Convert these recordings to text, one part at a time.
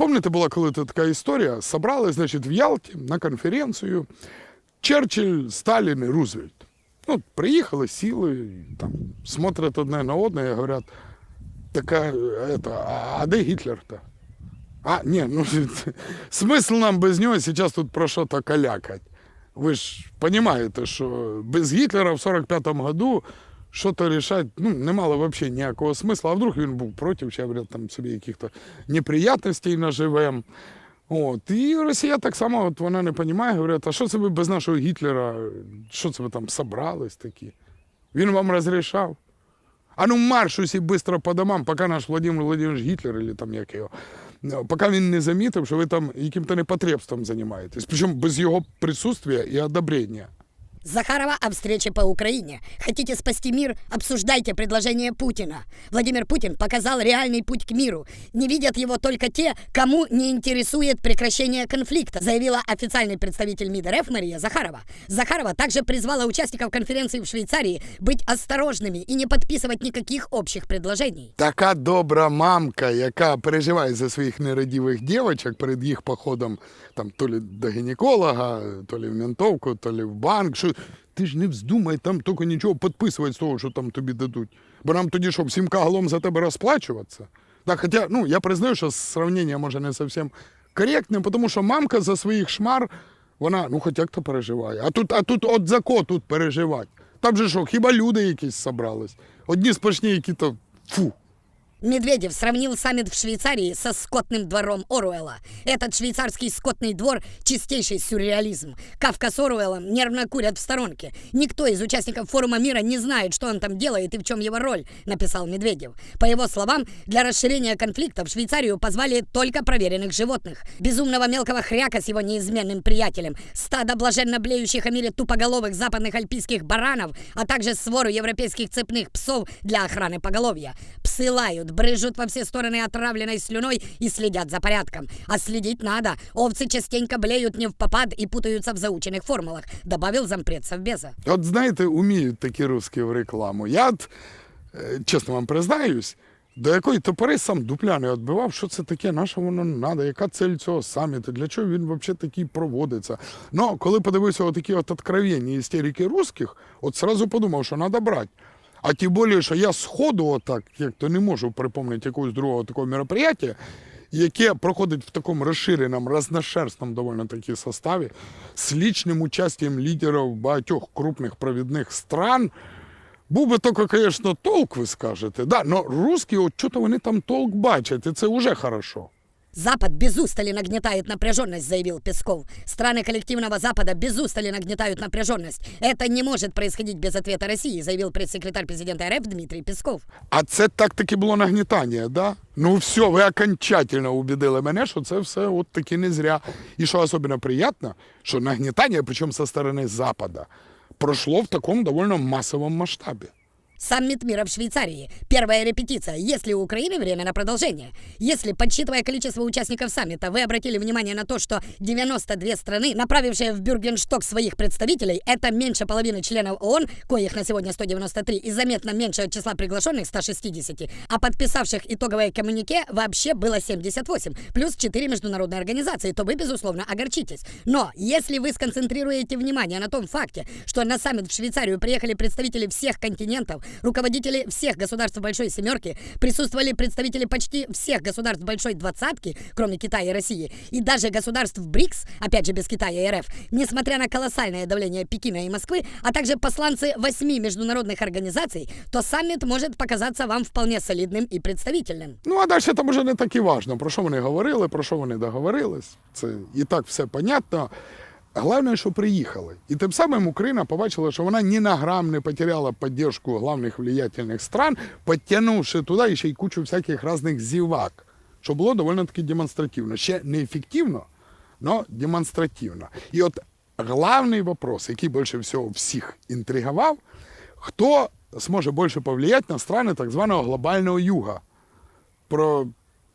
пам'ятаєте, була коли така історія? Собрали, значить, в Ялті на конференцію Черчилль, Сталін і Рузвельт. Ну, приїхали, сіли, там, смотрять одне на одне і говорять, така, это, а де Гітлер-то? А, ні, ну смисл нам без нього зараз тут про що то калякать. Ви ж розумієте, що без Гітлера в 45-му году що-то рішати ну, не мало взагалі ніякого смисла. А вдруг він був проти, чи говорять, там собі якихось неприятностей наживем. От. І Росія так само от вона не розуміє, говорять, а що це ви без нашого Гітлера, що це ви там собрались такі? Він вам розрішав. А ну марш усі швидко по домам, поки наш Владимир Владимирович Гітлер, или там як його, поки він не замітив, що ви там яким-то непотребством займаєтесь. Причому без його присутствия і одобрення. Захарова о встрече по Украине. Хотите спасти мир? Обсуждайте предложение Путина. Владимир Путин показал реальный путь к миру. Не видят его только те, кому не интересует прекращение конфликта, заявила официальный представитель МИД РФ Мария Захарова. Захарова также призвала участников конференции в Швейцарии быть осторожными и не подписывать никаких общих предложений. Така добра мамка, яка переживає за своїх нерадівих дівчаток перед їх походом там, то лі до гінеколога, то лі в ментовку, то лі в банк. Що ти ж не вздумай там тільки нічого підписувати з того, що там тобі дадуть. Бо нам тоді що, всім кагалом за тебе розплачуватися? Так, хоча, ну, я признаю, що сравнення може не зовсім коректне, тому що мамка за своїх шмар, вона, ну, хоч як то переживає. А тут, а тут от за кого тут переживати? Там же що, хіба люди якісь собрались? Одні сплошні, які то фу. Медведев сравнил саммит в Швейцарии со скотным двором Оруэлла. Этот швейцарский скотный двор – чистейший сюрреализм. Кавка с Оруэллом нервно курят в сторонке. Никто из участников форума мира не знает, что он там делает и в чем его роль, написал Медведев. По его словам, для расширения конфликта в Швейцарию позвали только проверенных животных. Безумного мелкого хряка с его неизменным приятелем, стадо блаженно блеющих о мире тупоголовых западных альпийских баранов, а также свору европейских цепных псов для охраны поголовья. Псы лают, брыжут во все стороны отравленной слюной и следят за порядком. А следить надо. Овцы частенько блеют не в попад и путаются в заученных формулах, добавил зампред Совбеза. От знаєте, уміють такі русські в рекламу. Я, от, е, чесно вам признаюсь, до якої то пори сам дупля не відбивав, що це таке, на що воно треба, яка цель цього саміту, для чого він взагалі такий проводиться. Ну, коли подивився отакі от откровенні істерики русських, от сразу подумав, що треба брати. А тим більше, що я сходу, отак, як то не можу припомнити якогось другого такого мероприятия, яке проходить в такому розширеному, разношерстному доволі таки составі, з лічним участям лідерів багатьох крупних провідних стран, був би тільки, звісно, толк, ви скажете. Да, но русські, от чого вони там толк бачать, і це вже хорошо. Запад без устали нагнетает напряженность, заявил Песков. Страны коллективного Запада без устали нагнетают напряженность. Это не может происходить без ответа России, заявил пресс-секретарь президента РФ Дмитрий Песков. А це так таки було нагнітання, да? Ну все, ви окончательно убедили мене, що це все от таки не зря. І що особливо приємно, що нагнітання, причому со сторони Запада, прошло в такому довольно массовому масштабі. Саммит мира в Швейцарии. Первая репетиция. Есть ли у Украины время на продолжение? Если, подсчитывая количество участников саммита, вы обратили внимание на то, что 92 страны, направившие в Бюргеншток своих представителей, это меньше половины членов ООН, коих на сегодня 193, и заметно меньше числа приглашенных 160, а подписавших итоговое коммунике вообще было 78, плюс 4 международные организации, то вы, безусловно, огорчитесь. Но если вы сконцентрируете внимание на том факте, что на саммит в Швейцарию приехали представители всех континентов, руководители всех государств Большой Семерки, присутствовали представители почти всех государств Большой Двадцатки, кроме Китая и России, и даже государств БРИКС, опять же без Китая и РФ, несмотря на колоссальное давление Пекина и Москвы, а также посланцы восьми международных организаций, то саммит может показаться вам вполне солидным и представительным. Ну, а далі там уже не так і важно, про що вони говорили, про що вони договорились. Це і так все понятно. Головне, що приїхали. І тим самим Україна побачила, що вона ні на грам не потеряла підтримку главних влиятельних стран, підтягнувши туди ще й кучу всяких різних зівак, що було доволі таки демонстративно. Ще не ефективно, але демонстративно. І от головний вопрос, який більше всього всіх інтригував, хто зможе більше повлияти на страни так званого глобального юга, про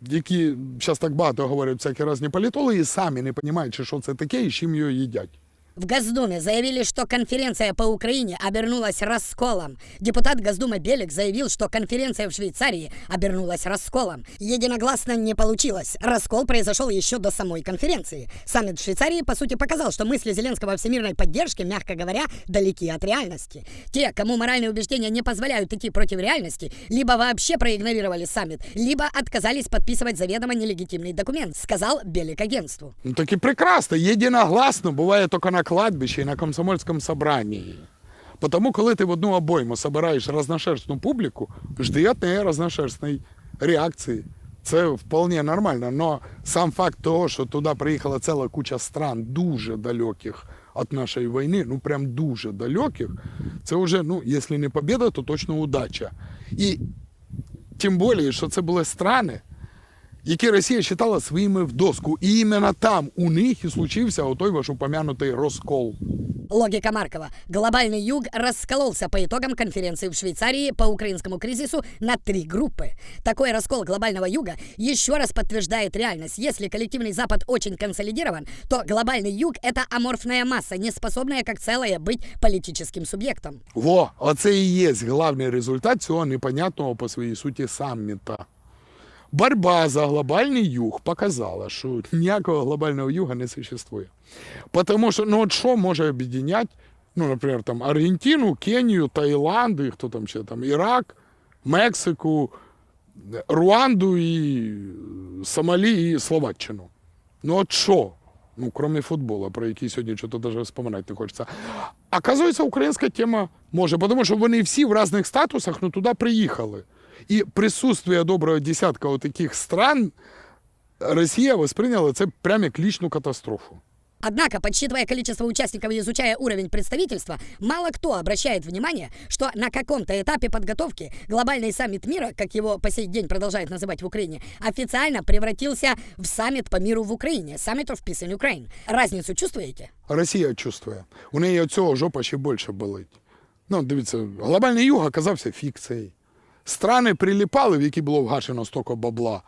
які зараз так багато говорять всякі різні політологи, самі не розуміють, що це таке і чим його їдять. В Госдуме заявили, что конференция по Украине обернулась расколом. Депутат Госдумы Белик заявил, что конференция в Швейцарии обернулась расколом. Единогласно не получилось. Раскол произошел еще до самой конференции. Саммит в Швейцарии, по сути, показал, что мысли Зеленского о всемирной поддержке, мягко говоря, далеки от реальности. Те, кому моральные убеждения не позволяют идти против реальности, либо вообще проигнорировали саммит, либо отказались подписывать заведомо нелегитимный документ, сказал Белик агентству. Ну так и прекрасно. Єдиногласно буває тільки на кладбищі і на комсомольському собранні. Потому, коли ти в одну обойму собираєш разношерстну публіку, жди від неї разношерстної реакції. Це вполне нормально. Но сам факт того, що туди приїхала ціла куча стран дуже далеких від нашої війни, ну прям дуже далеких, це вже, ну, якщо не побіда, то точно удача. І тим більше, що це були страни, які Росія вважала своїми в доску. І іменно там у них і случився отой ваш упомянутий розкол. Логика Маркова. Глобальный юг раскололся по итогам конференции в Швейцарии по украинскому кризису на три группы. Такой раскол глобального юга еще раз подтверждает реальность. Если коллективный Запад очень консолидирован, то глобальный юг – это аморфная масса, не способная как целое быть политическим субъектом. Во, оце і є головний результат цього непонятного по своїй суті самміта. Борьба за глобальний юг показала, що ніякого глобального юга не существує. Тому що, ну от що може об'єднати, ну, наприклад, там Аргентину, Кенію, Таїланд, і хто там ще там, Ірак, Мексику, Руанду і Сомалі і Словаччину. Ну от що? Ну, кроме футболу, про який сьогодні щось навіть вспоминати не хочеться. Оказується, українська тема може, тому що вони всі в різних статусах ну, туди приїхали. І присутствие доброго десятка от таких стран Росія восприняла це прямо як лічну катастрофу. Однако, подсчитывая количество участников и изучая уровень представительства, мало кто обращает внимание, что на каком-то этапе подготовки глобальный саммит мира, как его по сей день продолжают называть в Украине, официально превратился в саммит по миру в Украине, Summit of Peace in Ukraine. Разницу чувствуете? Росія чувствує. У неї від цього жопа ще більше болить. Ну, дивіться, глобальний юг оказався фікцією. Страни приліпали, в які було вгашено стільки бабла,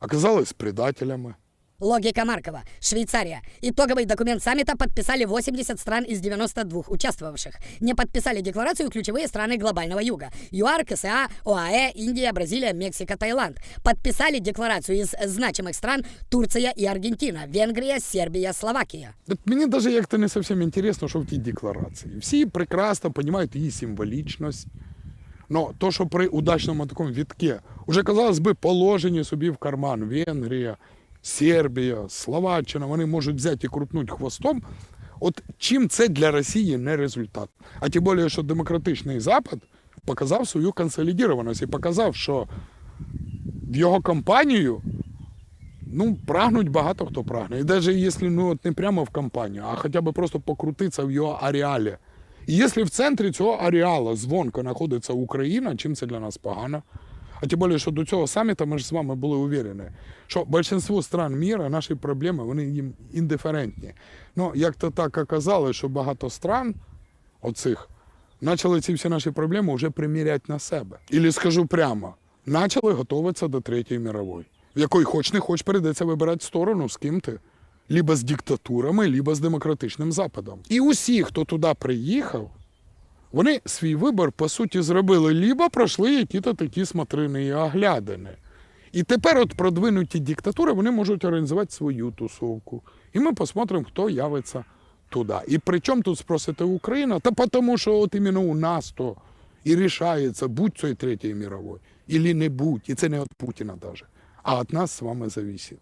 оказались предателями. Логика Маркова. Швейцария. Итоговый документ саммита подписали 80 стран из 92 участвовавших. Не подписали декларацию ключевые страны глобального юга. ЮАР, КСА, ОАЭ, Индия, Бразилия, Мексика, Таиланд. Подписали декларацию из значимых стран Турция и Аргентина, Венгрия, Сербия, Словакия. От мені навіть як-то не зовсім інтересно, що в тій декларації. Всі прекрасно розуміють її символічність. Но то, що при удачному такому відке, уже, казалось би, положені собі в карман Венгрія, Сербія, Словаччина, вони можуть взяти і крутнути хвостом. От чим це для Росії не результат? А тим більше, що демократичний Запад показав свою консолідованість і показав, що в його компанію ну, прагнуть багато хто прагне. І навіть якщо ну, от не прямо в компанію, а хоча б просто покрутитися в його ареалі. Якщо в центрі цього ареала звонко знаходиться Україна, чим це для нас погано? А тим більше, що до цього саміта ми ж з вами були уверені, що більшість стран міра, наші проблеми, вони їм індиферентні. Ну, як то так оказалось, що багато стран оцих почали ці всі наші проблеми вже приміряти на себе. Ілі скажу прямо, почали готуватися до Третьої мирової, в якої хоч не хоч прийдеться вибирати сторону, з ким ти. Либо з диктатурами, либо з демократичним Западом. І усі, хто туди приїхав, вони свій вибір, по суті, зробили, либо пройшли які-то такі смотрини і оглядини. І тепер от продвинуті диктатури вони можуть організувати свою тусовку. І ми посмотримо, хто явиться туди. І при чому тут спросите Україна? Та тому, що от іменно у нас то і рішається, будь цієї третьої мирової, і не будь. І це не від Путіна навіть, а від нас з вами зависить.